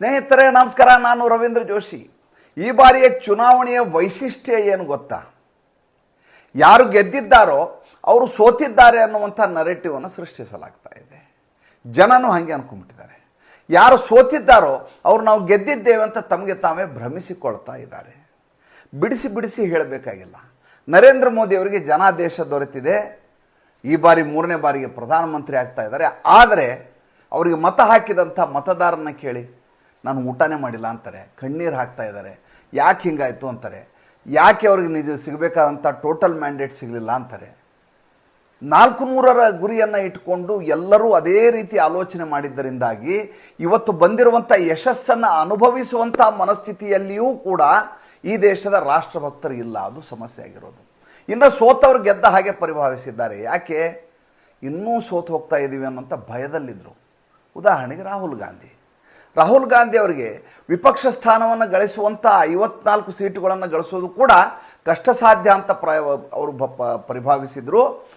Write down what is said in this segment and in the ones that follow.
ಸ್ನೇಹಿತರೆ, ನಮಸ್ಕಾರ. ನಾನು ರವೀಂದ್ರ ಜೋಶಿ. ಈ ಬಾರಿಯ ಚುನಾವಣೆಯ ವೈಶಿಷ್ಟ್ಯ ಏನು ಗೊತ್ತಾ? ಯಾರು ಗೆದ್ದಿದ್ದಾರೋ ಅವರು ಸೋತಿದ್ದಾರೆ ಅನ್ನುವಂಥ ನರೇಟಿವನ್ನು ಸೃಷ್ಟಿಸಲಾಗ್ತಾ ಇದೆ. ಜನನೂ ಹಾಗೆ ಅನ್ಕೊಂಡ್ಬಿಟ್ಟಿದ್ದಾರೆ. ಯಾರು ಸೋತಿದ್ದಾರೋ ಅವರು ನಾವು ಗೆದ್ದಿದ್ದೇವೆ ಅಂತ ತಮಗೆ ತಾವೇ ಭ್ರಮಿಸಿಕೊಳ್ತಾ ಇದ್ದಾರೆ. ಬಿಡಿಸಿ ಬಿಡಿಸಿ ಹೇಳಬೇಕಾಗಿಲ್ಲ. ನರೇಂದ್ರ ಮೋದಿ ಅವರಿಗೆ ಜನಾದೇಶ ದೊರೆತಿದೆ. ಈ ಬಾರಿ ಮೂರನೇ ಬಾರಿಗೆ ಪ್ರಧಾನಮಂತ್ರಿ ಆಗ್ತಾ ಇದ್ದಾರೆ. ಆದರೆ ಅವರಿಗೆ ಮತ ಹಾಕಿದಂಥ ಮತದಾರನ ಕೇಳಿ. ನಾನು ಊಟನೇ ಮಾಡಿಲ್ಲ ಅಂತಾರೆ. ಕಣ್ಣೀರು ಹಾಕ್ತಾ ಇದ್ದಾರೆ. ಯಾಕೆ ಹಿಂಗಾಯಿತು ಅಂತಾರೆ. ಯಾಕೆ ಅವ್ರಿಗೆ ನಿಜ ಸಿಗಬೇಕಾದಂಥ ಟೋಟಲ್ ಮ್ಯಾಂಡೇಟ್ ಸಿಗಲಿಲ್ಲ ಅಂತಾರೆ. ನಾಲ್ಕು ನೂರರ ಗುರಿಯನ್ನು ಇಟ್ಕೊಂಡು ಎಲ್ಲರೂ ಅದೇ ರೀತಿ ಆಲೋಚನೆ ಮಾಡಿದ್ದರಿಂದಾಗಿ ಇವತ್ತು ಬಂದಿರುವಂಥ ಯಶಸ್ಸನ್ನು ಅನುಭವಿಸುವಂಥ ಮನಸ್ಥಿತಿಯಲ್ಲಿಯೂ ಕೂಡ ಈ ದೇಶದ ರಾಷ್ಟ್ರಭಕ್ತರು ಇಲ್ಲ. ಅದು ಸಮಸ್ಯೆ ಆಗಿರೋದು. ಇನ್ನು ಸೋತವ್ರು ಗೆದ್ದ ಹಾಗೆ ಪರಿಭಾವಿಸಿದ್ದಾರೆ. ಯಾಕೆ? ಇನ್ನೂ ಸೋತು ಹೋಗ್ತಾ ಇದ್ದೀವಿ ಅನ್ನೋಂಥ ಭಯದಲ್ಲಿದ್ದರು ಉದಾಹರಣೆಗೆ ರಾಹುಲ್ ಗಾಂಧಿ. ರಾಹುಲ್ ಗಾಂಧಿ ಅವರಿಗೆ ವಿಪಕ್ಷ ಸ್ಥಾನವನ್ನು ಗಳಿಸುವಂಥ ಐವತ್ನಾಲ್ಕು ಸೀಟುಗಳನ್ನು ಗಳಿಸೋದು ಕೂಡ ಕಷ್ಟ ಸಾಧ್ಯ ಅಂತ ಪ್ರ ಅವರು ಪರಿಭಾವಿಸಿದ್ರು.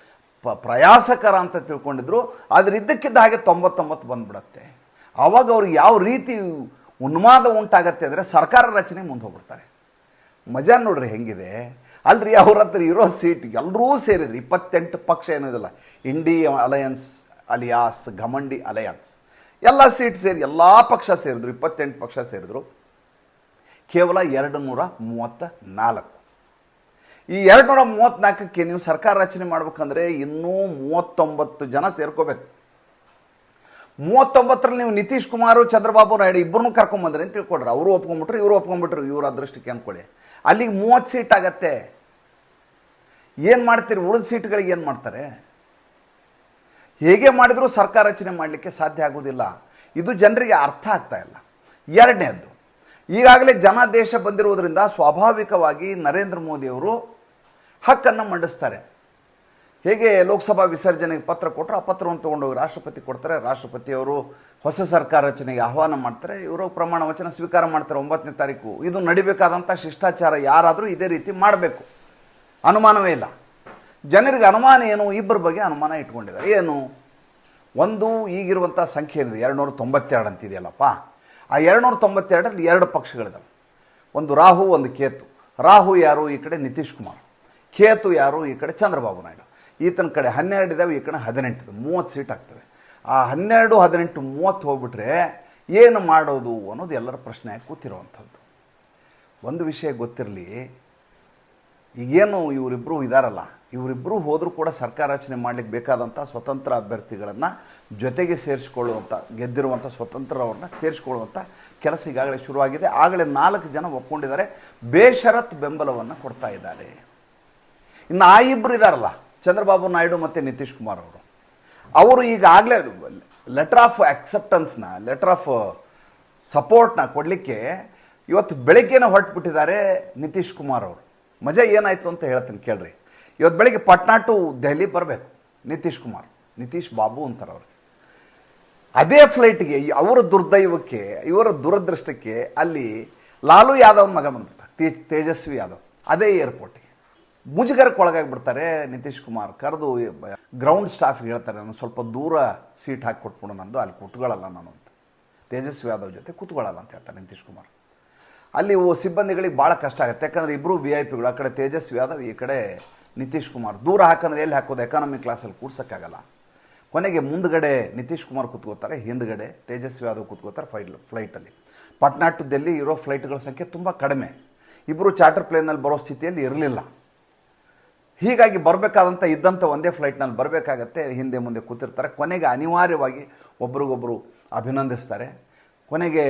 ಪ, ಪ್ರಯಾಸಕರ ಅಂತ ತಿಳ್ಕೊಂಡಿದ್ರು. ಆದರೆ ಇದ್ದಕ್ಕಿದ್ದ ಹಾಗೆ ತೊಂಬತ್ತೊಂಬತ್ತು ಬಂದ್ಬಿಡತ್ತೆ. ಆವಾಗ ಅವ್ರಿಗೆ ಯಾವ ರೀತಿ ಉನ್ಮಾದ ಉಂಟಾಗತ್ತೆ ಅಂದರೆ ಸರ್ಕಾರ ರಚನೆ ಮುಂದೆ ಹೋಗ್ಬಿಡ್ತಾರೆ. ಮಜಾ ನೋಡ್ರಿ ಹೆಂಗಿದೆ. ಅಲ್ರಿ ಅವ್ರ ಹತ್ರ ಇರೋ ಸೀಟ್ ಎಲ್ಲರೂ ಸೇರಿದ್ರು. ಇಪ್ಪತ್ತೆಂಟು ಪಕ್ಷ ಏನೂ ಇದಿಲ್ಲ. INDI alliance, alias, Ghamandi alliance. ಎಲ್ಲ ಸೀಟ್ ಸೇರಿ, ಎಲ್ಲ ಪಕ್ಷ ಸೇರಿದ್ರು, ಇಪ್ಪತ್ತೆಂಟು ಪಕ್ಷ ಸೇರಿದ್ರು, ಕೇವಲ ಎರಡು ನೂರ ಮೂವತ್ತ ನಾಲ್ಕು ಈ ಎರಡು ನೂರ ಮೂವತ್ತ್ನಾಲ್ಕಕ್ಕೆ ನೀವು ಸರ್ಕಾರ ರಚನೆ ಮಾಡ್ಬೇಕಂದ್ರೆ ಇನ್ನೂ ಮೂವತ್ತೊಂಬತ್ತು ಜನ ಸೇರ್ಕೋಬೇಕು. ಮೂವತ್ತೊಂಬತ್ತರಲ್ಲಿ ನೀವು ನಿತೀಶ್ ಕುಮಾರ್, ಚಂದ್ರಬಾಬು ನಾಯ್ಡು ಇಬ್ಬರನ್ನೂ ಕರ್ಕೊಂಬಂದ್ರಿ ಅಂತ ತಿಳ್ಕೊಡ್ರಿ. ಅವರು ಒಪ್ಕೊಂಡ್ಬಿಟ್ರು ಇವರು ಒಪ್ಕೊಂಡ್ಬಿಟ್ರು ಇವ್ರ ಅದೃಷ್ಟಕ್ಕೆ ಅಂದ್ಕೊಳ್ಳಿ ಅಲ್ಲಿಗೆ ಮೂವತ್ತು ಸೀಟ್ ಆಗತ್ತೆ. ಏನು ಮಾಡ್ತೀರಿ? ಉಳಿದ ಸೀಟ್ಗಳಿಗೆ ಏನು ಮಾಡ್ತಾರೆ? ಹೇಗೆ ಮಾಡಿದರೂ ಸರ್ಕಾರ ರಚನೆ ಮಾಡಲಿಕ್ಕೆ ಸಾಧ್ಯ ಆಗೋದಿಲ್ಲ ಇದು ಜನರಿಗೆ ಅರ್ಥ ಆಗ್ತಾ ಇಲ್ಲ. ಎರಡನೇದ್ದು, ಈಗಾಗಲೇ ಜನಾದೇಶ ಬಂದಿರುವುದರಿಂದ ಸ್ವಾಭಾವಿಕವಾಗಿ ನರೇಂದ್ರ ಮೋದಿಯವರು ಹಕ್ಕನ್ನು ಮಂಡಿಸ್ತಾರೆ. ಹೇಗೆ ಲೋಕಸಭಾ ವಿಸರ್ಜನೆಗೆ ಪತ್ರ ಕೊಟ್ಟರು ಆ ಪತ್ರವನ್ನು ತೊಗೊಂಡೋಗಿ ರಾಷ್ಟ್ರಪತಿ ಕೊಡ್ತಾರೆ. ರಾಷ್ಟ್ರಪತಿಯವರು ಹೊಸ ಸರ್ಕಾರ ರಚನೆಗೆ ಆಹ್ವಾನ ಮಾಡ್ತಾರೆ. ಇವರು ಪ್ರಮಾಣ ವಚನ ಸ್ವೀಕಾರ ಮಾಡ್ತಾರೆ ಒಂಬತ್ತನೇ ತಾರೀಕು. ಇದು ನಡಿಬೇಕಾದಂಥ ಶಿಷ್ಟಾಚಾರ ಯಾರಾದರೂ ಇದೇ ರೀತಿ ಮಾಡಬೇಕು. ಅನುಮಾನವೇ ಇಲ್ಲ. ಜನರಿಗೆ ಅನುಮಾನ ಏನು? ಇಬ್ಬರ ಬಗ್ಗೆ ಅನುಮಾನ ಇಟ್ಕೊಂಡಿದ್ದಾರೆ. ಏನು? ಒಂದು ಈಗಿರುವಂಥ ಸಂಖ್ಯೆ ಏನಿದೆ? ಎರಡುನೂರ ತೊಂಬತ್ತೆರಡು ಅಂತಿದೆಯಲ್ಲಪ್ಪ. ಆ ಎರಡುನೂರ ತೊಂಬತ್ತೆರಡರಲ್ಲಿ ಎರಡು ಪಕ್ಷಗಳಿದ್ದಾವೆ ಒಂದು ರಾಹು, ಒಂದು ಕೇತು. ರಾಹು ಯಾರು? ಈ ಕಡೆ ನಿತೀಶ್ ಕುಮಾರ್. ಕೇತು ಯಾರು? ಈ ಕಡೆ ಚಂದ್ರಬಾಬು ನಾಯ್ಡು. ಈತನ ಕಡೆ ಹನ್ನೆರಡು ಇದ್ದಾವೆ ಈ ಕಡೆ ಹದಿನೆಂಟು ಮೂವತ್ತು ಸೀಟ್ ಆಗ್ತವೆ. ಆ ಹನ್ನೆರಡು, ಹದಿನೆಂಟು, ಮೂವತ್ತು ಹೋಗ್ಬಿಟ್ರೆ ಏನು ಮಾಡೋದು ಅನ್ನೋದು ಎಲ್ಲರ ಪ್ರಶ್ನೆ ಕೂತಿರೋವಂಥದ್ದು. ಒಂದು ವಿಷಯ ಗೊತ್ತಿರಲಿ ಈಗೇನು ಇವರಿಬ್ಬರು ಇದಾರಲ್ಲ ಇವರಿಬ್ಬರು ಹೋದರೂ ಕೂಡ ಸರ್ಕಾರ ರಚನೆ ಮಾಡಲಿಕ್ಕೆ ಬೇಕಾದಂಥ ಸ್ವತಂತ್ರ ಅಭ್ಯರ್ಥಿಗಳನ್ನು ಜೊತೆಗೆ ಸೇರಿಸ್ಕೊಳ್ಳುವಂಥ ಗೆದ್ದಿರುವಂಥ ಸ್ವತಂತ್ರವ್ರನ್ನ ಸೇರಿಸ್ಕೊಳ್ಳುವಂಥ ಕೆಲಸ ಈಗಾಗಲೇ ಶುರುವಾಗಿದೆ. ಆಗಲೇ ನಾಲ್ಕು ಜನ ಒಪ್ಕೊಂಡಿದ್ದಾರೆ. ಬೇಷರತ್ ಬೆಂಬಲವನ್ನು ಕೊಡ್ತಾ ಇದ್ದಾರೆ. ಇನ್ನು ಆ ಇಬ್ಬರು ಇದ್ದಾರಲ್ಲ ಚಂದ್ರಬಾಬು ನಾಯ್ಡು ಮತ್ತು ನಿತೀಶ್ ಕುಮಾರ್ ಅವರು. ಅವರು ಈಗಾಗಲೇ ಲೆಟರ್ ಆಫ್ ಅಕ್ಸೆಪ್ಟೆನ್ಸ್ನ ಲೆಟರ್ ಆಫ್ ಸಪೋರ್ಟ್ನ ಕೊಡಲಿಕ್ಕೆ ಇವತ್ತು ಬೆಳಗ್ಗೆನೇ ಹೊರಟುಬಿಟ್ಟಿದ್ದಾರೆ ನಿತೀಶ್ ಕುಮಾರ್ ಅವರು. ಮಜಾ ಏನಾಯಿತು ಅಂತ ಹೇಳ್ತೀನಿ, ಕೇಳ್ರಿ. ಇವತ್ತು ಬೆಳಿಗ್ಗೆ ಪಟ್ನಾ ಟು ದೆಹಲಿ ಬರಬೇಕು. ನಿತೀಶ್ ಕುಮಾರ್, ನಿತೀಶ್ ಬಾಬು ಅಂತಾರೆ ಅವ್ರಿಗೆ ಅದೇ ಫ್ಲೈಟ್ಗೆ ಅವರ ದುರ್ದೈವಕ್ಕೆ, ಇವರ ದುರದೃಷ್ಟಕ್ಕೆ ಅಲ್ಲಿ ಲಾಲು ಯಾದವ್ ಮಗ ಬಂದ್ಬಿಟ್ಟ, ತೇ- ತೇಜಸ್ವಿ ಯಾದವ್. ಅದೇ ಏರ್ಪೋರ್ಟಿಗೆ. ಮುಜುಗರಕ್ಕೆ ಒಳಗಾಗ್ಬಿಡ್ತಾರೆ ನಿತೀಶ್ ಕುಮಾರ್. ಕರೆದು ಗ್ರೌಂಡ್ ಸ್ಟಾಫ್ಗೆ ಹೇಳ್ತಾರೆ, ನಾನು ಸ್ವಲ್ಪ ದೂರ ಸೀಟ್ ಹಾಕಿ ಕೊಟ್ಬಿಡು ನಂದು, ಅಲ್ಲಿ ಕೂತ್ಕೊಳ್ಳಲ್ಲ ನಾನು ಅಂತ. ತೇಜಸ್ವಿ ಯಾದವ್ ಜೊತೆ ಕೂತ್ಕೊಳ್ಳಲ್ಲ ಅಂತ ಹೇಳ್ತಾರೆ ನಿತೀಶ್ ಕುಮಾರ್. ಅಲ್ಲಿ ಸಿಬ್ಬಂದಿಗಳಿಗೆ ಭಾಳ ಕಷ್ಟ ಆಗುತ್ತೆ. ಯಾಕಂದ್ರೆ ಇಬ್ಬರು ವಿ ಐ ಪಿಗಳು ಆ ಕಡೆ ತೇಜಸ್ವಿ ಯಾದವ್, ಈ ಕಡೆ ನಿತೀಶ್ ಕುಮಾರ್. ದೂರ ಹಾಕಂದ್ರೆ ಎಲ್ಲಿ ಹಾಕೋದು? ಎಕಾನಮಿ ಕ್ಲಾಸಲ್ಲಿ ಕೂರ್ಸೋಕ್ಕಾಗಲ್ಲ. ಕೊನೆಗೆ ಮುಂದ್ಗಡೆ ನಿತೀಶ್ ಕುಮಾರ್ ಕೂತ್ಕೋತಾರೆ, ಹಿಂದ್ಗಡೆ ತೇಜಸ್ವಿ ಯಾದವ್ ಕೂತ್ಕೋತಾರೆ ಫ್ಲೈಟ್ ಫ್ಲೈಟಲ್ಲಿ ಪಟ್ನಾ ಟು ದಿಲ್ಲಿ ಇರೋ ಫ್ಲೈಟ್ಗಳ ಸಂಖ್ಯೆ ತುಂಬ ಕಡಿಮೆ. ಇಬ್ಬರು ಚಾರ್ಟರ್ ಪ್ಲೇನಲ್ಲಿ ಬರೋ ಸ್ಥಿತಿಯಲ್ಲಿ ಇರಲಿಲ್ಲ. ಹೀಗಾಗಿ ಬರಬೇಕಾದಂಥ ಇದ್ದಂಥ ಒಂದೇ ಫ್ಲೈಟ್ನಲ್ಲಿ ಬರಬೇಕಾಗತ್ತೆ, ಹಿಂದೆ ಮುಂದೆ ಕೂತಿರ್ತಾರೆ. ಕೊನೆಗೆ ಅನಿವಾರ್ಯವಾಗಿ ಒಬ್ರಿಗೊಬ್ಬರು ಅಭಿನಂದಿಸ್ತಾರೆ. ಕೊನೆಗೆ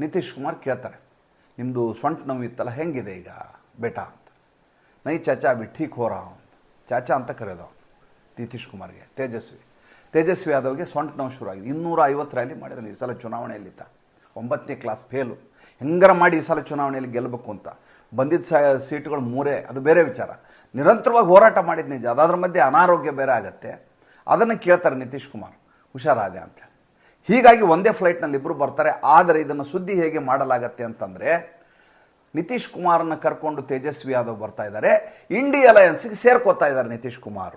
ನಿತೀಶ್ ಕುಮಾರ್ ಕೇಳ್ತಾರೆ. ನಿಮ್ಮದು ಸೊಂಟ ನೋವು ಇತ್ತಲ್ಲ, ಹೆಂಗಿದೆ ಈಗ? ಬೇಟಾ ಅಂತ. ನೈ ಚಾಚಾ ಬಿಟ್ಟಿ ಠೀಕ್ ಹೋ ರहा ಅಂತ. ಚಾಚಾ ಅಂತ ಕರೆಯೋದು ಅವನು, ನಿತೀಶ್ ಕುಮಾರ್ಗೆ, ತೇಜಸ್ವಿ. ತೇಜಸ್ವಿ ಆದವ್ರಿಗೆ ಸೊಂಟ ನೋವು ಶುರು ಆಗಿದೆ ಇನ್ನೂರ ಐವತ್ತು ರ್ಯಾಲಿ ಮಾಡಿದ್ದಾನೆ ಈ ಸಲ ಚುನಾವಣೆಯಲ್ಲಿತ್ತ ಒಂಬತ್ತನೇ ಕ್ಲಾಸ್ ಫೇಲು ಹೆಂಗಾರ ಮಾಡಿ ಈ ಸಲ ಚುನಾವಣೆಯಲ್ಲಿ ಗೆಲ್ಲಬೇಕು ಅಂತ. ಬಂದಿದ್ದ ಸ, ಸೀಟುಗಳು ಮೂರೇ, ಅದು ಬೇರೆ ವಿಚಾರ. ನಿರಂತರವಾಗಿ ಹೋರಾಟ ಮಾಡಿದ ನಿಜ. ಅದಾದ್ರ ಮಧ್ಯೆ ಅನಾರೋಗ್ಯ ಬೇರೆ ಆಗತ್ತೆ. ಅದನ್ನು ಕೇಳ್ತಾರೆ ನಿತೀಶ್ ಕುಮಾರ್. ಹುಷಾರಾದೆ ಅಂತ ಹೀಗಾಗಿ ಒಂದೇ ಫ್ಲೈಟ್ನಲ್ಲಿ ಇಬ್ಬರು ಬರ್ತಾರೆ. ಆದರೆ ಇದನ್ನು ಸುದ್ದಿ ಹೇಗೆ ಮಾಡಲಾಗತ್ತೆ ಅಂತಂದರೆ, ನಿತೀಶ್ ಕುಮಾರನ್ನ ಕರ್ಕೊಂಡು ತೇಜಸ್ವಿ ಯಾದವ್ ಬರ್ತಾ ಇದ್ದಾರೆ. ಇಂಡಿ ಅಲಯನ್ಸ್ಗೆ ಸೇರ್ಕೋತಾ ಇದ್ದಾರೆ ನಿತೀಶ್ ಕುಮಾರ್.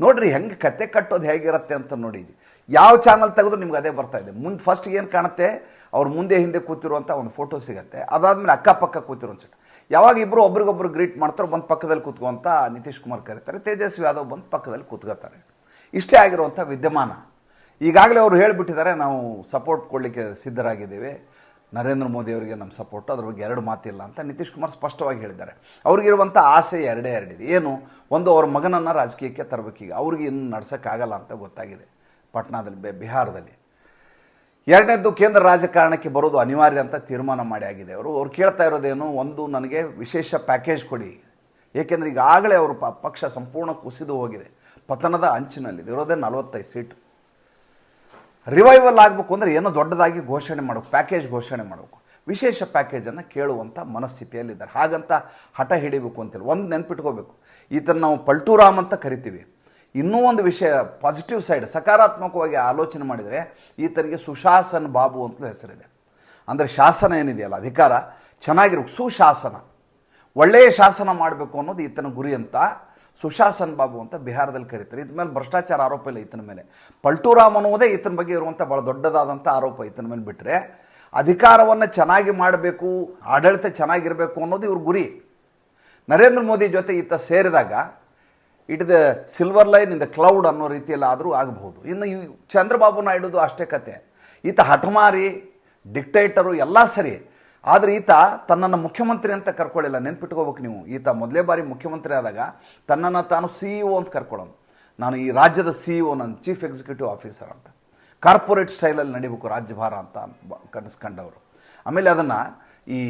ನೋಡ್ರಿ, ಹೆಂಗೆ ಕತೆ ಕಟ್ಟೋದು ಹೇಗಿರುತ್ತೆ ಅಂತ ನೋಡಿ. ಯಾವ ಚಾನಲ್ ತೆಗೆದ್ರು ನಿಮ್ಗೆ ಅದೇ ಬರ್ತಾ ಇದೆ. ಮುಂದೆ ಫಸ್ಟ್ ಏನು ಕಾಣುತ್ತೆ? ಅವ್ರ ಮುಂದೆ ಹಿಂದೆ ಕೂತಿರುವಂಥ ಒಂದು ಫೋಟೋ ಸಿಗುತ್ತೆ. ಅದಾದಮೇಲೆ ಅಕ್ಕಪಕ್ಕ ಕೂತಿರೋ ಅನ್ಸುತ್ತೆ. ಯಾವಾಗ ಇಬ್ಬರು ಒಬ್ರಿಗೊಬ್ರು ಗ್ರೀಟ್ ಮಾಡ್ತಾರೋ ಬಂದು ಪಕ್ಕದಲ್ಲಿ ಕೂತ್ಕೊಂತ ನಿತೀಶ್ ಕುಮಾರ್ ಕರೀತಾರೆ. ತೇಜಸ್ವಿ ಯಾದವ್ ಬಂದು ಪಕ್ಕದಲ್ಲಿ ಕೂತ್ಕೋತಾರೆ. ಇಷ್ಟೇ ಆಗಿರುವಂಥ ವಿದ್ಯಮಾನ. ಈಗಾಗಲೇ ಅವರು ಹೇಳಿಬಿಟ್ಟಿದ್ದಾರೆ, ನಾವು ಸಪೋರ್ಟ್ ಕೊಡಲಿಕ್ಕೆ ಸಿದ್ಧರಾಗಿದ್ದೇವೆ. ನರೇಂದ್ರ ಮೋದಿ ಅವರಿಗೆ ನಮ್ಮ ಸಪೋರ್ಟ್ ಅದ್ರ ಬಗ್ಗೆ ಎರಡು ಮಾತಿಲ್ಲ ಅಂತ ನಿತೀಶ್ ಕುಮಾರ್ ಸ್ಪಷ್ಟವಾಗಿ ಹೇಳಿದ್ದಾರೆ. ಅವ್ರಿಗಿರುವಂಥ ಆಸೆ ಎರಡೇ ಎರಡಿದೆ. ಏನು? ಒಂದು, ಅವ್ರ ಮಗನನ್ನು ರಾಜಕೀಯಕ್ಕೆ ತರಬೇಕೀಗ ಅವ್ರಿಗೆ ಇನ್ನು ನಡ್ಸೋಕ್ಕಾಗಲ್ಲ ಅಂತ ಗೊತ್ತಾಗಿದೆ ಪಟ್ನಾದಲ್ಲಿ ಬಿಹಾರದಲ್ಲಿ. ಎರಡನೇದ್ದು, ಕೇಂದ್ರ ರಾಜಕಾರಣಕ್ಕೆ ಬರೋದು ಅನಿವಾರ್ಯ ಅಂತ ತೀರ್ಮಾನ ಮಾಡಿ ಆಗಿದೆ ಅವರು. ಅವ್ರು ಕೇಳ್ತಾ ಇರೋದೇನು? ಒಂದು, ನನಗೆ ವಿಶೇಷ ಪ್ಯಾಕೇಜ್ ಕೊಡಿ. ಏಕೆಂದರೆ ಈಗಾಗಲೇ ಅವರು ಪಕ್ಷ ಸಂಪೂರ್ಣ ಕುಸಿದು ಹೋಗಿದೆ. ಪತನದ ಅಂಚಿನಲ್ಲಿದೆ. ಇರೋದೇ ನಲವತ್ತೈದು ಸೀಟು. ರಿವೈವಲ್ ಆಗಬೇಕು ಅಂದರೆ ಏನೋ ದೊಡ್ಡದಾಗಿ ಘೋಷಣೆ ಮಾಡಬೇಕು ಪ್ಯಾಕೇಜ್ ಘೋಷಣೆ ಮಾಡಬೇಕು. ವಿಶೇಷ ಪ್ಯಾಕೇಜನ್ನು ಕೇಳುವಂಥ ಮನಸ್ಥಿತಿಯಲ್ಲಿದ್ದಾರೆ. ಹಾಗಂತ ಹಠ ಹಿಡಿಬೇಕು ಅಂತೇಳಿ ಒಂದು ನೆನ್ಪಿಟ್ಕೋಬೇಕು. ಈತನ ನಾವು ಪಲ್ಟೂರಾಮ್ ಅಂತ ಕರಿತೀವಿ. ಇನ್ನೂ ಒಂದು ವಿಷಯ ಪಾಸಿಟಿವ್ ಸೈಡ್ ಸಕಾರಾತ್ಮಕವಾಗಿ ಆಲೋಚನೆ ಮಾಡಿದರೆ ಈತನಿಗೆ ಸುಶಾಸನ ಬಾಬು ಅಂತಲೂ ಹೆಸರಿದೆ. ಅಂದರೆ ಶಾಸನ ಏನಿದೆಯಲ್ಲ, ಅಧಿಕಾರ, ಚೆನ್ನಾಗಿರ್ಬೇಕು. ಸುಶಾಸನ. ಒಳ್ಳೆಯ ಶಾಸನ ಮಾಡಬೇಕು ಅನ್ನೋದು ಈತನ ಗುರಿ ಅಂತ ಸುಶಾಸನ್ ಬಾಬು ಅಂತ ಬಿಹಾರದಲ್ಲಿ ಕರೀತಾರೆ. ಇದ್ರ ಮೇಲೆ ಭ್ರಷ್ಟಾಚಾರ ಆರೋಪ ಇಲ್ಲ ಈತನ ಮೇಲೆ. ಪಲ್ಟೂರಾಮ್ ಅನ್ನುವುದೇ ಈತನ ಬಗ್ಗೆ ಇರುವಂಥ ಭಾಳ ದೊಡ್ಡದಾದಂಥ ಆರೋಪ ಈತನ ಮೇಲೆ ಬಿಟ್ಟರೆ ಅಧಿಕಾರವನ್ನು ಚೆನ್ನಾಗಿ ಮಾಡಬೇಕು, ಆಡಳಿತ ಚೆನ್ನಾಗಿರಬೇಕು ಅನ್ನೋದು ಇವ್ರ ಗುರಿ. ನರೇಂದ್ರ ಮೋದಿ ಜೊತೆ ಈತ ಸೇರಿದಾಗ it the silver line in the cloud ಅನ್ನೋ ರೀತಿಯಲ್ಲಿ ಆದರೂ ಆಗಬಹುದು. ಇನ್ನು ಚಂದ್ರಬಾಬು ನಾಯ್ಡುದು ಅಷ್ಟೇ ಕತೆ. ಈತ ಹಠಮಾರಿ, ಡಿಕ್ಟೇಟರು ಎಲ್ಲ ಸರಿ ಆದರೆ ಈತ ತನ್ನನ್ನು ಮುಖ್ಯಮಂತ್ರಿ ಅಂತ ಕರ್ಕೊಳ್ಳಿಲ್ಲ. ನೆನ್ಪಿಟ್ಕೋಬೇಕು ನೀವು. ಈತ ಮೊದಲೇ ಬಾರಿ ಮುಖ್ಯಮಂತ್ರಿ ಆದಾಗ ತನ್ನನ್ನು ತಾನು ಸಿ ಇ ಒ ಅಂತ ಕರ್ಕೊಳ್ಳೋನು. ನಾನು ಈ ರಾಜ್ಯದ ಸಿ ಇ ಒ ನನ್ನ ಚೀಫ್ ಎಕ್ಸಿಕ್ಯೂಟಿವ್ ಆಫೀಸರ್ ಅಂತ. ಕಾರ್ಪೊರೇಟ್ ಸ್ಟೈಲಲ್ಲಿ ನಡಿಬೇಕು ರಾಜ್ಯಭಾರ ಅಂತ ಕನಸ್ಕೊಂಡವರು. ಆಮೇಲೆ ಅದನ್ನು ಈ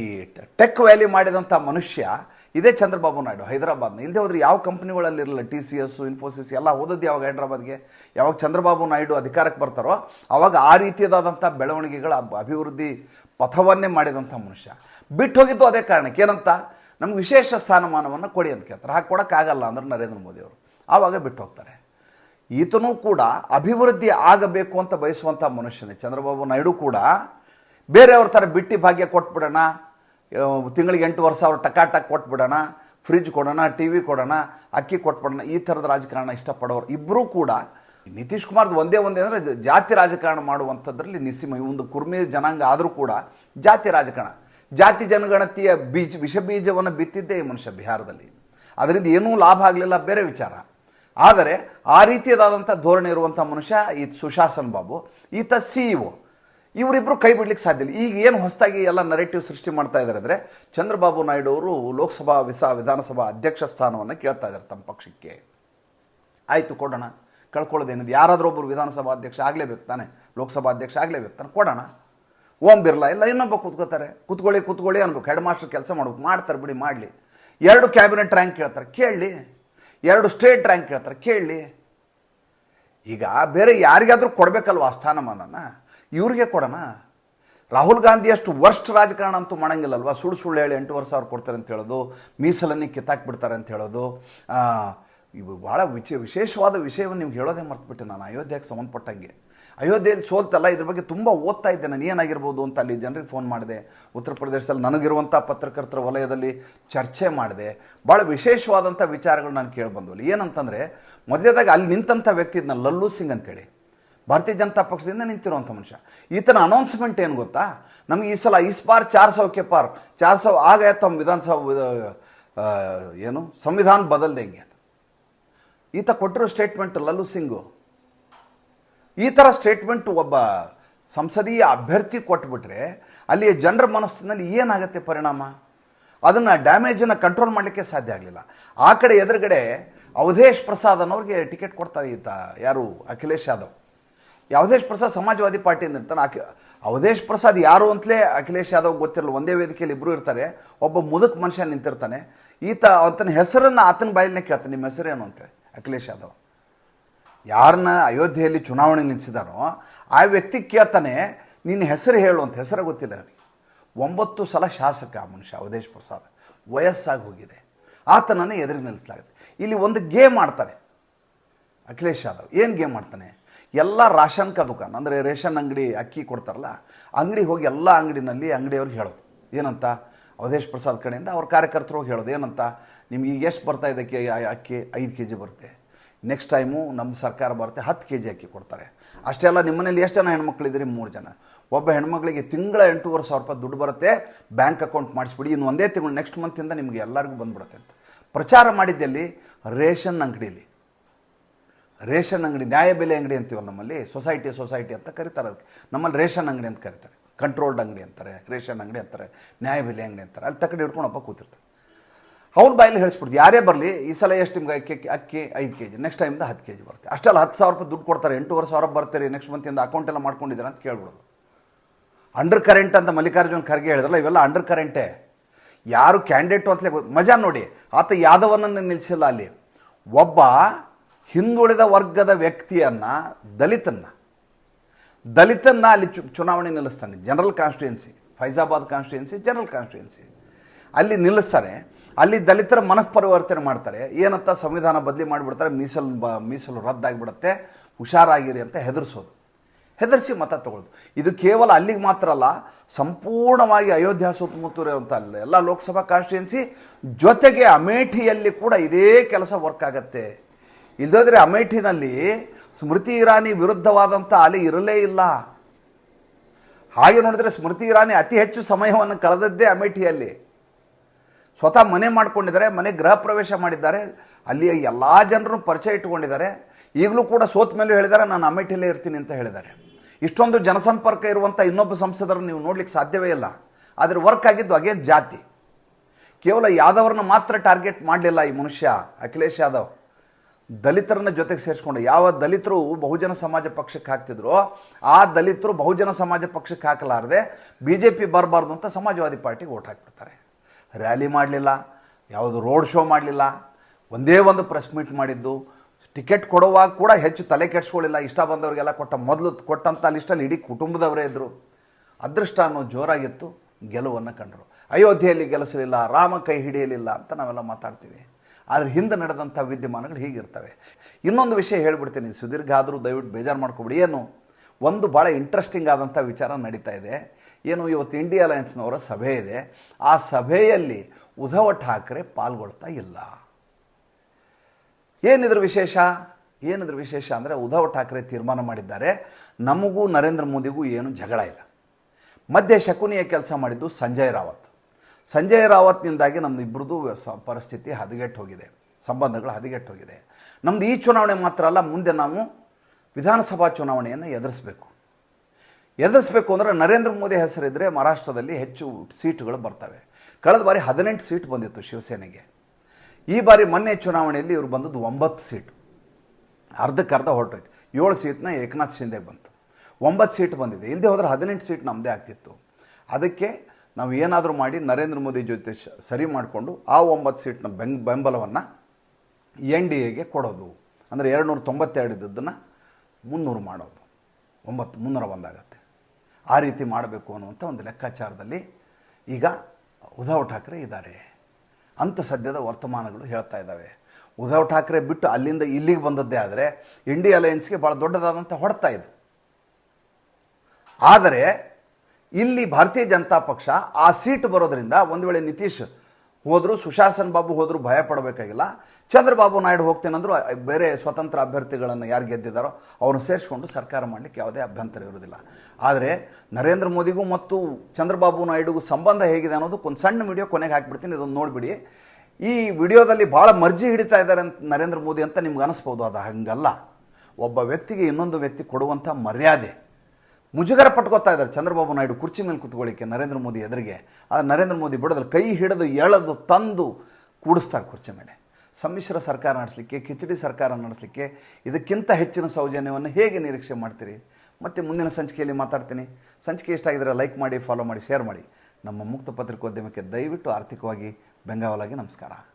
ಟೆಕ್ ವ್ಯಾಲಿ ಮಾಡಿದಂಥ ಮನುಷ್ಯ ಇದೇ ಚಂದ್ರಬಾಬು ನಾಯ್ಡು, ಹೈದರಾಬಾದ್ನ. ಇಲ್ಲದೆ ಹೋದ್ರೆ ಯಾವ ಕಂಪ್ನಿಗಳಲ್ಲಿ ಇರಲಿಲ್ಲ ಟಿ ಸಿ ಎಸ್ ಇನ್ಫೋಸಿಸ್ ಎಲ್ಲ ಓದೋದು ಯಾವಾಗ ಹೈದರಾಬಾದ್ಗೆ? ಯಾವಾಗ ಚಂದ್ರಬಾಬು ನಾಯ್ಡು ಅಧಿಕಾರಕ್ಕೆ ಬರ್ತಾರೋ, ಅವಾಗ ಆ ರೀತಿಯಾದಂಥ ಬೆಳವಣಿಗೆಗಳ ಅಭಿವೃದ್ಧಿ ಪಥವನ್ನೇ ಮಾಡಿದಂಥ ಮನುಷ್ಯ. ಬಿಟ್ಟು ಹೋಗಿದ್ದು ಅದೇ ಕಾರಣಕ್ಕೆ. ಏನಂತ? ನಮ್ಗೆ ವಿಶೇಷ ಸ್ಥಾನಮಾನವನ್ನು ಕೊಡಿ ಅಂತ ಕೇಳ್ತಾರೆ. ಹಾಗೆ ಕೊಡೋಕ್ಕಾಗಲ್ಲ ಅಂದ್ರೆ ನರೇಂದ್ರ ಮೋದಿಯವರು ಆವಾಗ ಬಿಟ್ಟು ಹೋಗ್ತಾರೆ. ಈತನೂ ಕೂಡ ಅಭಿವೃದ್ಧಿ ಆಗಬೇಕು ಅಂತ ಬಯಸುವಂಥ ಮನುಷ್ಯನೇ. ಚಂದ್ರಬಾಬು ನಾಯ್ಡು ಕೂಡ ಬೇರೆಯವ್ರ ಥರ ಬಿಟ್ಟಿ ಭಾಗ್ಯ ಕೊಟ್ಬಿಡೋಣ. ತಿಂಗಳಿಗೆ ವರ್ಷ ಸಾವಿರ ಟಕಾಟಕ್ ಕೊಟ್ಬಿಡೋಣ. ಫ್ರಿಜ್ ಕೊಡೋಣ ಟಿ ವಿ ಕೊಡೋಣ, ಅಕ್ಕಿ ಕೊಟ್ಬಿಡೋಣ. ಈ ಥರದ ರಾಜಕಾರಣ ಇಷ್ಟಪಡೋರು ಇಬ್ಬರೂ ಕೂಡ ನಿತೀಶ್ ಕುಮಾರ್ದು ಒಂದೇ ಒಂದೇ ಅಂದರೆ ಜಾತಿ ರಾಜಕಾರಣ ಮಾಡುವಂಥದ್ರಲ್ಲಿ ನಿಸ್ಸಿಮ ಒಂದು ಕುರ್ಮಿ ಜನಾಂಗ ಆದರೂ ಕೂಡ ಜಾತಿ ರಾಜಕಾರಣ. ಜಾತಿ ಜನಗಣತಿಯ ಬೀಜ ವಿಷ ಬೀಜವನ್ನು ಬಿತ್ತಿದ್ದೇ ಈ ಮನುಷ್ಯ ಬಿಹಾರದಲ್ಲಿ. ಅದರಿಂದ ಏನೂ ಲಾಭ ಆಗಲಿಲ್ಲ, ಬೇರೆ ವಿಚಾರ. ಆದರೆ ಆ ರೀತಿಯದಾದಂಥ ಧೋರಣೆ ಇರುವಂಥ ಮನುಷ್ಯ ಈ ಸುಶಾಸನ್ ಬಾಬು, ಈತ ಸಿ ಇ ಇವರಿಬ್ಬರು ಕೈ ಬಿಡ್ಲಿಕ್ಕೆ ಸಾಧ್ಯ ಇಲ್ಲ. ಈಗ ಏನು ಹೊಸದಾಗಿ ಎಲ್ಲ ನರೇಟಿವ್ ಸೃಷ್ಟಿ ಮಾಡ್ತಾ ಇದ್ದಾರೆ ಅಂದರೆ ಚಂದ್ರಬಾಬು ನಾಯ್ಡು ಅವರು ಲೋಕಸಭಾ ವಿಸ ವಿಧಾನಸಭಾ ಅಧ್ಯಕ್ಷ ಸ್ಥಾನವನ್ನು ಕೇಳ್ತಾ ಇದ್ದಾರೆ ತಮ್ಮ ಪಕ್ಷಕ್ಕೆ. ಆಯಿತು ಕೊಡೋಣ. ಕಳ್ಕೊಳ್ಳೋದೇನಿದೆ ಯಾರಾದರೂ ಒಬ್ಬರು ವಿಧಾನಸಭಾ ಅಧ್ಯಕ್ಷ ಆಗಲೇಬೇಕು ತಾನೆ, ಲೋಕಸಭಾ ಅಧ್ಯಕ್ಷ ಆಗಲೇಬೇಕು ತಾನೆ, ಕೊಡೋಣ. ಓಂ ಬಿರ್ಲಾ ಇಲ್ಲ, ಇನ್ನೊಬ್ಬ ಕೂತ್ಕೋತಾರೆ. ಕೂತ್ಕೊಳ್ಳಿ ಕೂತ್ಕೊಳ್ಳಿ ಅನ್ಬೇಕು. ಹೆಡ್ ಮಾಸ್ಟರ್ ಕೆಲಸ ಮಾಡ್ಬೇಕು. ಮಾಡ್ತಾರೆ ಬಿಡಿ, ಮಾಡಲಿ. ಎರಡು ಕ್ಯಾಬಿನೆಟ್ ರ್ಯಾಂಕ್ ಕೇಳ್ತಾರೆ. ಕೇಳಲಿ. ಎರಡು ಸ್ಟೇಟ್ ರ್ಯಾಂಕ್ ಕೇಳ್ತಾರೆ. ಕೇಳಲಿ. ಈಗ ಬೇರೆ ಯಾರಿಗಾದರೂ ಕೊಡಬೇಕಲ್ವ ಆ ಸ್ಥಾನಮಾನನ? ಇವ್ರಿಗೆ ಕೊಡೋಣ. ರಾಹುಲ್ ಗಾಂಧಿ ಅಷ್ಟು ವರ್ಸ್ಟ್ ರಾಜಕಾರಣ ಅಂತೂ ಮಾಡಂಗಿಲ್ಲಲ್ವ? ಸುಳ್ಳು ಸುಳ್ಳು ಹೇಳಿ ಎಂಟೂವರೆ ಸಾವಿರ ಕೊಡ್ತಾರೆ ಅಂತ ಹೇಳೋದು. ಮೀಸಲನ್ನು ಕಿತ್ತಾಕ್ಬಿಡ್ತಾರೆ ಅಂತ ಹೇಳೋದು. ಇವು ಭಾಳ ವಿಚ, ವಿಶೇಷವಾದ ವಿಷಯವನ್ನು ನಿಮ್ಗೆ ಹೇಳೋದೇ ಮರ್ತುಬಿಟ್ಟೆ ನಾನು. ಅಯೋಧ್ಯೆಗೆ ಸಂಬಂಧಪಟ್ಟಂಗೆ. ಅಯೋಧ್ಯೆಯಲ್ಲಿ ಸೋಲ್ತಲ್ಲ, ಇದ್ರ ಬಗ್ಗೆ ತುಂಬ ಓದ್ತಾ ಇದ್ದೆ ನಾನು. ಏನಾಗಿರ್ಬೋದು ಅಂತ ಅಲ್ಲಿ ಜನರಿಗೆ ಫೋನ್ ಮಾಡಿದೆ. ಉತ್ತರ ಪ್ರದೇಶದಲ್ಲಿ ನನಗಿರುವಂಥ ಪತ್ರಕರ್ತರ ವಲಯದಲ್ಲಿ ಚರ್ಚೆ ಮಾಡಿದೆ. ಭಾಳ ವಿಶೇಷವಾದಂಥ ವಿಚಾರಗಳು ನಾನು ಕೇಳಿ ಅಲ್ಲಿ ಏನಂತಂದರೆ ಮೊದಲೇದಾಗ ಅಲ್ಲಿ ನಿಂತಂಥ ವ್ಯಕ್ತಿ ಇದ್ನ ಲಲ್ಲು ಸಿಂಗ್ ಅಂತೇಳಿ. ಭಾರತೀಯ ಜನತಾ ಪಕ್ಷದಿಂದ ನಿಂತಿರುವಂಥ ಮನುಷ್ಯ. ಈತನ ಅನೌನ್ಸ್ಮೆಂಟ್ ಏನು ಗೊತ್ತಾ? ನಮಗೆ ಈ ಸಲ ಈ ಬಾರ್ ಚಾರ್ ಸೌಕ್ಕೆ ಪಾರ್. ಚಾರ್ ಸೌ, ಆಗ ತಮ್ಮ ವಿಧಾನಸಭಾ ಏನು, ಸಂವಿಧಾನ ಬದಲ್ದಂಗೆ ಈತ ಕೊಟ್ಟಿರೋ ಸ್ಟೇಟ್ಮೆಂಟ್ ಲಲ್ಲು ಸಿಂಗು. ಈ ಥರ ಸ್ಟೇಟ್ಮೆಂಟ್ ಒಬ್ಬ ಸಂಸದೀಯ ಅಭ್ಯರ್ಥಿ ಕೊಟ್ಬಿಟ್ರೆ ಅಲ್ಲಿಯ ಜನರ ಮನಸ್ಸಿನಲ್ಲಿ ಏನಾಗುತ್ತೆ ಪರಿಣಾಮ? ಅದನ್ನು ಡ್ಯಾಮೇಜನ್ನು ಕಂಟ್ರೋಲ್ ಮಾಡಲಿಕ್ಕೆ ಸಾಧ್ಯ ಆಗಲಿಲ್ಲ. ಆ ಕಡೆ ಎದುರುಗಡೆ ಅವಧೇಶ್ ಪ್ರಸಾದ್ ಅನ್ನೋರಿಗೆ ಟಿಕೆಟ್ ಕೊಡ್ತಾರೆ ಈತ, ಯಾರು? ಅಖಿಲೇಶ್ ಯಾದವ್. ಅವಧೇಶ್ ಪ್ರಸಾದ್ ಸಮಾಜವಾದಿ ಪಾರ್ಟಿಯಿಂದ ಇರ್ತಾನೆ. ಅಖಿ, ಅವಧೇಶ್ ಪ್ರಸಾದ್ ಯಾರು ಅಂತಲೇ ಅಖಿಲೇಶ್ ಯಾದವ್ ಗೊತ್ತಿರಲ್ಲ. ಒಂದೇ ವೇದಿಕೆಯಲ್ಲಿ ಇಬ್ಬರು ಇರ್ತಾರೆ. ಒಬ್ಬ ಮುದುಕ್ ಮನುಷ್ಯ ನಿಂತಿರ್ತಾನೆ. ಈತ ಆತನ ಹೆಸರನ್ನು ಆತನ ಬಾಯಲ್ಲೇ ಕೇಳ್ತಾನೆ. ನಿಮ್ಮ ಹೆಸರೇನು ಅಂತೇಳಿ ಅಖಿಲೇಶ್ ಯಾದವ್. ಯಾರನ್ನ ಅಯೋಧ್ಯೆಯಲ್ಲಿ ಚುನಾವಣೆ ನಿಲ್ಲಿಸಿದಾನೋ ಆ ವ್ಯಕ್ತಿ ಕೇಳ್ತಾನೆ, ನಿನ್ನ ಹೆಸರು ಹೇಳು ಅಂತ. ಹೆಸರು ಗೊತ್ತಿಲ್ಲ ಅವನಿಗೆ ಒಂಬತ್ತು ಸಲ ಶಾಸಕ ಆ ಮನುಷ್ಯ ಅವಧೇಶ್ ಪ್ರಸಾದ್. ವಯಸ್ಸಾಗಿ ಹೋಗಿದೆ. ಆತನನ್ನೇ ಎದುರಿಗೆ ನಿಲ್ಲಿಸಲಾಗುತ್ತೆ. ಇಲ್ಲಿ ಒಂದು ಗೇಮ್ ಆಡ್ತಾನೆ ಅಖಿಲೇಶ್ ಯಾದವ್. ಏನು ಗೇಮ್ ಮಾಡ್ತಾನೆ ಎಲ್ಲ ರಾಷನ್ ಕಾ ದುಕಾನ್, ಅಂದರೆ ರೇಷನ್ ಅಂಗಡಿ ಅಕ್ಕಿ ಕೊಡ್ತಾರಲ್ಲ ಅಂಗಡಿ ಹೋಗಿ ಎಲ್ಲ ಅಂಗಡಿನಲ್ಲಿ ಅಂಗಡಿಯವ್ರಿಗೆ ಹೇಳೋದು. ಏನಂತ? ಅವಧೇಶ್ ಪ್ರಸಾದ್ ಕಡೆಯಿಂದ ಅವ್ರ ಕಾರ್ಯಕರ್ತರು ಹೋಗಿ ಹೇಳೋದು. ಏನಂತ? ನಿಮ್ಗೆ ಈಗ ಎಷ್ಟು ಬರ್ತಾ ಇದೆ ಅಕ್ಕಿ ಅಕ್ಕಿ? ಐದು ಕೆ ಜಿ ಬರುತ್ತೆ. ನೆಕ್ಸ್ಟ್ ಟೈಮು ನಮ್ಮದು ಸರ್ಕಾರ ಬರುತ್ತೆ, ಹತ್ತು ಕೆ ಜಿ ಅಕ್ಕಿ ಕೊಡ್ತಾರೆ. ಅಷ್ಟೇ ಅಲ್ಲ ನಿಮ್ಮ ಮನೇಲಿ ಎಷ್ಟು ಜನ ಹೆಣ್ಮಕ್ಳಿದ್ದೀರಿ? ಮೂರು ಜನ. ಒಬ್ಬ ಹೆಣ್ಮಕ್ಳಿಗೆ ತಿಂಗಳ ಎಂಟೂವರೆ ಸಾವಿರ ರೂಪಾಯಿ ದುಡ್ಡು ಬರುತ್ತೆ, ಬ್ಯಾಂಕ್ ಅಕೌಂಟ್ ಮಾಡಿಸ್ಬಿಡಿ. ಇನ್ನು ಒಂದೇ ತಿಂಗಳು ನೆಕ್ಸ್ಟ್ ಮಂತಿಂದ ನಿಮಗೆ ಎಲ್ಲರಿಗೂ ಬಂದ್ಬಿಡುತ್ತೆ ಅಂತ. ಪ್ರಚಾರ ಮಾಡಿದ್ದಲ್ಲಿ ರೇಷನ್ ಅಂಗಡಿಯಲ್ಲಿ ರೇಷನ್ ಅಂಗಡಿ ನ್ಯಾಯಬೆಲೆ ಅಂಗಡಿ ಅಂತೀವಲ್ಲ ನಮ್ಮಲ್ಲಿ? ಸೊಸೈಟಿ ಸೊಸೈಟಿ ಅಂತ ಕರೀತಾರೆ ಅದಕ್ಕೆ. ನಮ್ಮಲ್ಲಿ ರೇಷನ್ ಅಂಗಡಿ ಅಂತ ಕರೀತಾರೆ. ಕಂಟ್ರೋಲ್ಡ್ ಅಂಗಡಿ ಅಂತಾರೆ, ರೇಷನ್ ಅಂಗಡಿ ಅಂತಾರೆ ನ್ಯಾಯಬೆಲೆ ಅಂಗಡಿ ಅಂತಾರೆ. ಅಲ್ಲಿ ಹಿಡ್ಕೊಂಡು ಹಬ್ಬ ಕೂತಿರ್ತಾರೆ. ಅವ್ರ ಬಾಯಲ್ಲಿ ಹೇಳಿಸ್ಬಿಡ್ತು ಯಾರೇ ಬರಲಿ, ಈ ಸಲ ಎಷ್ಟು ನಿಮ್ಗೆ ಅಕ್ಕಿ ಅಕ್ಕಿ ಐದು ಕೆ ಜಿ ನೆಕ್ಸ್ಟ್ ಟೈಮಿಂದ ಹತ್ತು ಕೆ ಜಿ ಬರುತ್ತೆ ಅಷ್ಟೆಲ್ಲ ಹತ್ತು ಸಾವಿರ ರೂಪಾಯಿ ದುಡ್ಡು ಕೊಡ್ತಾರೆ, ಎಂಟೂವರೆ ಸಾವಿರ ಬರ್ತೀರಿ ನೆಕ್ಸ್ಟ್ ಮಂತಿಂದ ಅಕೌಂಟ್ ಎಲ್ಲ ಮಾಡ್ಕೊಂಡಿದ್ದಾರೆ ಅಂತ ಕೇಳ್ಬಿಡೋದು. ಅಂಡರ್ ಕರೆಂಟ್ ಅಂತ ಮಲ್ಲಿಕಾರ್ಜುನ್ ಖರ್ಗೆ ಹೇಳಿದ್ರಲ್ಲ, ಇವೆಲ್ಲ ಅಂಡರ್ ಕರೆಂಟೇ ಯಾರು ಕ್ಯಾಂಡಿಡೇಟು ಅಂತಲೇ ಮಜಾ ನೋಡಿ, ಆತ ಯಾದವನನ್ನು ನಿಲ್ಲಿಸಿಲ್ಲ ಅಲ್ಲಿ. ಒಬ್ಬ ಹಿಂದುಳಿದ ವರ್ಗದ ವ್ಯಕ್ತಿಯನ್ನು, ದಲಿತನ್ನ ದಲಿತನ್ನ ಅಲ್ಲಿ ಚು ಚುನಾವಣೆ ನಿಲ್ಲಿಸ್ತಾನೆ. General constituency Faizabad constituency general constituency ಅಲ್ಲಿ ನಿಲ್ಲಿಸ್ತಾರೆ. ಅಲ್ಲಿ ದಲಿತರ ಮನಃಪರಿವರ್ತನೆ ಮಾಡ್ತಾರೆ. ಏನಂತ ಸಂವಿಧಾನ ಬದಲಿ ಮಾಡಿಬಿಡ್ತಾರೆ, ಮೀಸಲು ಬ, ಮೀಸಲು ರದ್ದಾಗಿಬಿಡುತ್ತೆ, ಹುಷಾರಾಗಿರಿ ಅಂತ ಹೆದರಿಸೋದು. ಹೆದರಿಸಿ ಮತ ತಗೊಳ್ಳೋದು. ಇದು ಕೇವಲ ಅಲ್ಲಿಗೆ ಮಾತ್ರ ಅಲ್ಲ, ಸಂಪೂರ್ಣವಾಗಿ ಅಯೋಧ್ಯ ಅಂತ ಅಲ್ಲ, ಎಲ್ಲ ಲೋಕಸಭಾ ಕಾನ್ಸ್ಟಿಟ್ಯೂನ್ಸಿ ಜೊತೆಗೆ ಅಮೇಠಿಯಲ್ಲಿ ಕೂಡ ಇದೇ ಕೆಲಸ ವರ್ಕ್ ಆಗತ್ತೆ. ಇಲ್ಲದ್ರೆ ಅಮೇಠಿನಲ್ಲಿ ಸ್ಮೃತಿ ಇರಾನಿ ವಿರುದ್ಧವಾದಂಥ ಅಲೆ ಇರಲೇ ಇಲ್ಲ. ಹಾಗೆ ನೋಡಿದ್ರೆ ಸ್ಮೃತಿ ಇರಾನಿ ಅತಿ ಹೆಚ್ಚು ಸಮಯವನ್ನು ಕಳೆದದ್ದೇ ಅಮೇಠಿಯಲ್ಲಿ. ಸ್ವತಃ ಮನೆ ಮಾಡ್ಕೊಂಡಿದ್ದಾರೆ, ಮನೆ ಗೃಹ ಪ್ರವೇಶ ಮಾಡಿದ್ದಾರೆ. ಅಲ್ಲಿಯ ಎಲ್ಲ ಜನರು ಪರಿಚಯ ಇಟ್ಕೊಂಡಿದ್ದಾರೆ ಈಗಲೂ ಕೂಡ ಸೋತ ಮೇಲೂ ಹೇಳಿದ್ದಾರೆ, ನಾನು ಅಮೇಠಿಯಲ್ಲೇ ಇರ್ತೀನಿ ಅಂತ ಹೇಳಿದ್ದಾರೆ. ಇಷ್ಟೊಂದು ಜನಸಂಪರ್ಕ ಇರುವಂಥ ಇನ್ನೊಬ್ಬ ಸಂಸದರನ್ನು ನೀವು ನೋಡ್ಲಿಕ್ಕೆ ಸಾಧ್ಯವೇ ಇಲ್ಲ. ಆದರೆ ವರ್ಕ್ ಆಗಿದ್ದು ಅಗೇನ್ ಜಾತಿ. ಕೇವಲ ಯಾದವ್ರನ್ನ ಮಾತ್ರ ಟಾರ್ಗೆಟ್ ಮಾಡಲಿಲ್ಲ ಈ ಮನುಷ್ಯ, ಅಖಿಲೇಶ್ ಯಾದವ್. ದಲಿತರನ್ನ ಜೊತೆಗೆ ಸೇರಿಸ್ಕೊಂಡು. ಯಾವ ದಲಿತರು ಬಹುಜನ ಸಮಾಜ ಪಕ್ಷಕ್ಕೆ ಹಾಕ್ತಿದ್ರು, ಆ ದಲಿತರು ಬಹುಜನ ಸಮಾಜ ಪಕ್ಷಕ್ಕೆ ಹಾಕಲಾರದೆ ಬಿ ಜೆ ಪಿ ಬರಬಾರ್ದು ಅಂತ ಸಮಾಜವಾದಿ ಪಾರ್ಟಿಗೆ ಓಟ್ ಹಾಕ್ಬಿಡ್ತಾರೆ. ರ್ಯಾಲಿ ಮಾಡಲಿಲ್ಲ, ಯಾವುದು ರೋಡ್ ಶೋ ಮಾಡಲಿಲ್ಲ, ಒಂದೇ ಒಂದು ಪ್ರೆಸ್ ಮೀಟ್ ಮಾಡಿದ್ದು. ಟಿಕೆಟ್ ಕೊಡುವಾಗ ಕೂಡ ಹೆಚ್ಚು ತಲೆ ಕೆಡಿಸ್ಕೊಳ್ಳಿಲ್ಲ, ಇಷ್ಟ ಬಂದವರಿಗೆಲ್ಲ ಕೊಟ್ಟ ಮೊದಲು ಕೊಟ್ಟಂಥ ಲಿಸ್ಟಲ್ಲಿ ಇಡೀ ಕುಟುಂಬದವರೇ ಇದ್ದರು ಅದೃಷ್ಟ ಅನ್ನೋ ಜೋರಾಗಿತ್ತು, ಗೆಲುವನ್ನು ಕಂಡರು. ಅಯೋಧ್ಯೆಯಲ್ಲಿ ಗೆಲ್ಲಿಸಲಿಲ್ಲ, ರಾಮ ಕೈ ಹಿಡಿಯಲಿಲ್ಲ ಅಂತ ನಾವೆಲ್ಲ ಮಾತಾಡ್ತೀವಿ. ಆದರೆ ಹಿಂದೆ ನಡೆದಂಥ ವಿದ್ಯಮಾನಗಳು ಹೀಗಿರ್ತವೆ. ಇನ್ನೊಂದು ವಿಷಯ ಹೇಳ್ಬಿಡ್ತೀನಿ, ಸುದೀರ್ಘ ಆದರೂ ದಯವಿಟ್ಟು ಬೇಜಾರು ಮಾಡ್ಕೊಬಿಡಿ. ಏನು? ಒಂದು ಭಾಳ ಇಂಟ್ರೆಸ್ಟಿಂಗ್ ಆದಂಥ ವಿಚಾರ ನಡೀತಾ ಇದೆ. ಏನು, ಇವತ್ತು ಇಂಡಿಯಾ ಅಲಯನ್ಸ್ನವರ ಸಭೆ ಇದೆ. ಆ ಸಭೆಯಲ್ಲಿ ಉದ್ಧವ್ ಠಾಕ್ರೆ ಪಾಲ್ಗೊಳ್ತಾ ಇಲ್ಲ. ಏನಿದ್ರ ವಿಶೇಷ? ಏನಿದ್ರ ವಿಶೇಷ ಅಂದರೆ ಉದ್ಧವ್ ಠಾಕ್ರೆ ತೀರ್ಮಾನ ಮಾಡಿದ್ದಾರೆ. ನಮಗೂ ನರೇಂದ್ರ ಮೋದಿಗೂ ಏನು ಜಗಳ ಇಲ್ಲ. ಮಧ್ಯೆ ಶಕುನಿಯ ಕೆಲಸ ಮಾಡಿದ್ದು ಸಂಜಯ್ ರಾವತ್. ಸಂಜಯ್ ರಾವತ್ನಿಂದಾಗಿ ನಮ್ಮದು ಇಬ್ಬರದು ಪರಿಸ್ಥಿತಿ ಹದಗೆಟ್ಟು ಹೋಗಿದೆ ಸಂಬಂಧಗಳು ಹದಗೆಟ್ಟು ಹೋಗಿದೆ ನಮ್ಮದು ಈ ಚುನಾವಣೆ ಮಾತ್ರ ಅಲ್ಲ, ಮುಂದೆ ನಾವು ವಿಧಾನಸಭಾ ಚುನಾವಣೆಯನ್ನು ಎದುರಿಸಬೇಕು. ಎದುರಿಸಬೇಕು ಅಂದರೆ ನರೇಂದ್ರ ಮೋದಿ ಹೆಸರಿದ್ದರೆ ಮಹಾರಾಷ್ಟ್ರದಲ್ಲಿ ಹೆಚ್ಚು ಸೀಟುಗಳು ಬರ್ತವೆ. ಕಳೆದ ಬಾರಿ ಹದಿನೆಂಟು ಸೀಟ್ ಬಂದಿತ್ತು ಶಿವಸೇನೆಗೆ. ಈ ಬಾರಿ ಮೊನ್ನೆ ಚುನಾವಣೆಯಲ್ಲಿ ಇವರು ಬಂದದ್ದು ಒಂಬತ್ತು ಸೀಟು. ಅರ್ಧಕ್ಕರ್ಧ ಹೊರಟೋಯ್ತು. ಏಳು ಸೀಟ್ನ ಏಕನಾಥ್ ಶಿಂದೆ ಬಂತು. ಒಂಬತ್ತು ಸೀಟ್ ಬಂದಿದೆ. ಇಲ್ಲದೆ ಹೋದರೆ ಹದಿನೆಂಟು ಸೀಟ್ ನಮ್ಮದೇ ಆಗ್ತಿತ್ತು. ಅದಕ್ಕೆ ನಾವು ಏನಾದರೂ ಮಾಡಿ ನರೇಂದ್ರ ಮೋದಿ ಜೊತೆ ಸರಿ ಮಾಡಿಕೊಂಡು ಆ ಒಂಬತ್ತು ಸೀಟ್ನ ಬೆಂಗ್, ಬೆಂಬಲವನ್ನು ಎನ್ ಡಿ ಎಗೆ ಕೊಡೋದು. ಅಂದರೆ ಎರಡು ನೂರ ತೊಂಬತ್ತೆರಡು ಇದ್ದದ್ದನ್ನು ಮುನ್ನೂರು ಮಾಡೋದು. ಒಂಬತ್ತು, ಮುನ್ನೂರ ಒಂದಾಗತ್ತೆ. ಆ ರೀತಿ ಮಾಡಬೇಕು ಅನ್ನುವಂಥ ಒಂದು ಲೆಕ್ಕಾಚಾರದಲ್ಲಿ ಈಗ ಉದ್ಧವ್ ಠಾಕ್ರೆ ಇದ್ದಾರೆ. ಅಂತ ಸದ್ಯದ ವರ್ತಮಾನಗಳು ಹೇಳ್ತಾ ಇದ್ದಾವೆ. ಉದ್ಧವ್ ಠಾಕ್ರೆ ಬಿಟ್ಟು ಅಲ್ಲಿಂದ ಇಲ್ಲಿಗೆ ಬಂದದ್ದೇ ಆದರೆ ಇಂಡಿಯಾ ಅಲಯನ್ಸ್ಗೆ ಭಾಳ ದೊಡ್ಡದಾದಂಥ ಹೊಡ್ತಾ ಇದು. ಆದರೆ ಇಲ್ಲಿ ಭಾರತೀಯ ಜನತಾ ಪಕ್ಷ ಆ ಸೀಟ್ ಬರೋದರಿಂದ ಒಂದು ವೇಳೆ ನಿತೀಶ್ ಹೋದರೂ, ಸುಶಾಸನ್ ಬಾಬು ಹೋದರೂ ಭಯ ಪಡಬೇಕಾಗಿಲ್ಲ. ಚಂದ್ರಬಾಬು ನಾಯ್ಡು ಹೋಗ್ತೇನೆಂದ್ರು ಬೇರೆ ಸ್ವತಂತ್ರ ಅಭ್ಯರ್ಥಿಗಳನ್ನು ಯಾರು ಗೆದ್ದಿದ್ದಾರೋ ಅವ್ರನ್ನ ಸೇರಿಸ್ಕೊಂಡು ಸರ್ಕಾರ ಮಾಡಲಿಕ್ಕೆ ಯಾವುದೇ ಅಭ್ಯಂತರ ಇರೋದಿಲ್ಲ ಆದರೆ ನರೇಂದ್ರ ಮೋದಿಗೂ ಮತ್ತು ಚಂದ್ರಬಾಬು ನಾಯ್ಡುಗೂ ಸಂಬಂಧ ಹೇಗಿದೆ ಅನ್ನೋದಕ್ಕೆ ಒಂದು ಸಣ್ಣ ವಿಡಿಯೋ ಕೊನೆಗೆ ಹಾಕ್ಬಿಡ್ತೀನಿ ಇದನ್ನು ನೋಡಿಬಿಡಿ. ಈ ವಿಡಿಯೋದಲ್ಲಿ ಭಾಳ ಮರ್ಜಿ ಹಿಡಿತಾ ಇದ್ದಾರೆ ಅಂತ ನರೇಂದ್ರ ಮೋದಿ ಅಂತ ನಿಮ್ಗೆ ಅನಿಸ್ಬೋದು, ಅದು ಹಂಗಲ್ಲ. ಒಬ್ಬ ವ್ಯಕ್ತಿಗೆ ಇನ್ನೊಂದು ವ್ಯಕ್ತಿ ಕೊಡುವಂಥ ಮರ್ಯಾದೆ. ಮುಜುಗರ ಪಟ್ಕೋತಾ ಇದ್ದಾರೆ ಚಂದ್ರಬಾಬು ನಾಯ್ಡು ಕುರ್ಚಿ ಮೇಲೆ ಕುತ್ಕೊಳ್ಳಿಕ್ಕೆ ನರೇಂದ್ರ ಮೋದಿ ಎದುರಿಗೆ. ಆದರೆ ನರೇಂದ್ರ ಮೋದಿ ಬಿಡೋದ್ರೆ ಕೈ ಹಿಡಿದು ಎಳೆದು ತಂದು ಕೂಡಿಸ್ತಾರೆ ಕುರ್ಚಿ ಮೇಲೆ. ಸಮ್ಮಿಶ್ರ ಸರ್ಕಾರ ನಡೆಸಲಿಕ್ಕೆ, ಕಿಚಡಿ ಸರ್ಕಾರ ನಡೆಸಲಿಕ್ಕೆ ಇದಕ್ಕಿಂತ ಹೆಚ್ಚಿನ ಸೌಜನ್ಯವನ್ನು ಹೇಗೆ ನಿರೀಕ್ಷೆ ಮಾಡ್ತೀರಿ? ಮತ್ತು ಮುಂದಿನ ಸಂಚಿಕೆಯಲ್ಲಿ ಮಾತಾಡ್ತೀನಿ. ಸಂಚಿಕೆ ಇಷ್ಟ ಆಗಿದ್ರೆ ಲೈಕ್ ಮಾಡಿ ಫಾಲೋ ಮಾಡಿ ಶೇರ್ ಮಾಡಿ. ನಮ್ಮ ಮುಕ್ತ ಪತ್ರಿಕೋದ್ಯಮಕ್ಕೆ ದಯವಿಟ್ಟು ಆರ್ಥಿಕವಾಗಿ ಬೆಂಗಾವಲಾಗಿ ನಮಸ್ಕಾರ.